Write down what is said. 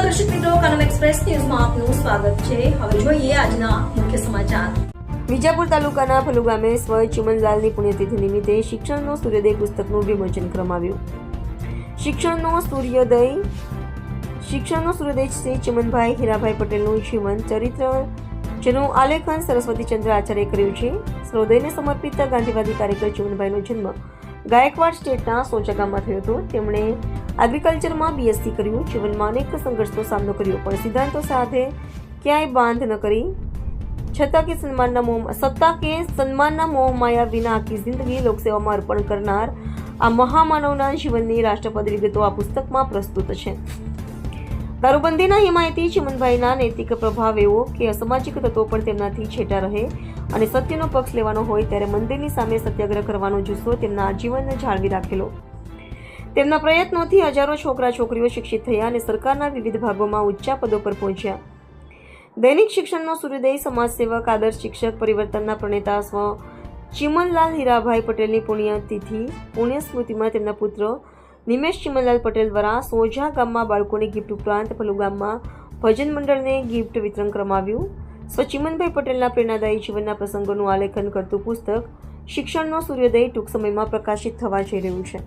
દર્શક મિત્રો કનમ એક્સપ્રેસ ન્યૂઝમાં આપનું સ્વાગત છે. હવે જોઈએ આજના મુખ્ય સમાચાર. વિજાપુર તાલુકાના ફલુ ગામે સ્વ ચુમનલાલની પુણ્યતિથિ નિમિત્તે શિક્ષણનો સૂર્યોદય પુસ્તકનું વિમોચન કરવામાં શિક્ષણનો સૂર્યોદય શિક્ષણનો સૂર્યોદય શ્રી ચિમનભાઈ હીરાભાઈ પટેલનું જીવન ચરિત્ર જેનું આલેખન સરસ્વતીચંદ્ર આચાર્ય કર્યું છે. સૂર્યોદયને સમર્પિત ગાંધીવાદી કાર્યકર ચુમનભાઈનો જન્મ ગાયકવાડ સ્ટેટના સોચા ગામમાં થયો હતો. તેમણે એગ્રીકલ્ચરમાં બીએસસી કર્યું. જીવનમાં અનેક સંઘર્ષનો સામનો કર્યો, પણ સિદ્ધાંતો સાથે ક્યાંય બાંધ ન કરી. છતાં કે સન્માનના મોહ, સત્તા કે સન્માનના મોહ માયા વિના આખી જિંદગી લોકસેવામાં અર્પણ કરનાર આ મહામાનવના જીવનની રાષ્ટ્રપદ વિગતો આ પુસ્તકમાં પ્રસ્તુત છે. દારૂબંધીના હિમાયતી ચિમનભાઈના નૈતિક પ્રભાવ એવો કે અસામાજિક તત્વો પણ તેમનાથી છેટા રહે અને સત્યનો પક્ષ લેવાનો હોય ત્યારે મંદિરની સામે સત્યાગ્રહ કરવાનો જુસ્સો તેમના આજીવનને જાળવી રાખેલો. તેમના પ્રયત્નોથી હજારો છોકરા છોકરીઓ શિક્ષિત થયા અને સરકારના વિવિધ ભાગોમાં ઊંચા પદો પર પહોંચ્યા. દૈનિક શિક્ષણનો સૂર્યોદય સમાજ સેવક આદર્શ શિક્ષક, પરિવર્તનના પ્રણેતા સ્વ ચિમનલાલ હીરાભાઈ પટેલની પુણ્યતિથિ પુણ્ય સ્મૃતિમાં તેમના પુત્ર નિમેશ ચિમનલાલ પટેલ દ્વારા સોજા ગામમાં બાળકોને ગિફ્ટ ઉપરાંત ફલુ ગામમાં ભજન મંડળને ગિફ્ટ વિતરણ કરવામાં આવ્યું સ્વ પટેલના પ્રેરણાદાયી જીવનના પ્રસંગોનું આલેખન કરતું પુસ્તક શિક્ષણનો સૂર્યોદય ટૂંક સમયમાં પ્રકાશિત થવા જઈ રહ્યું છે.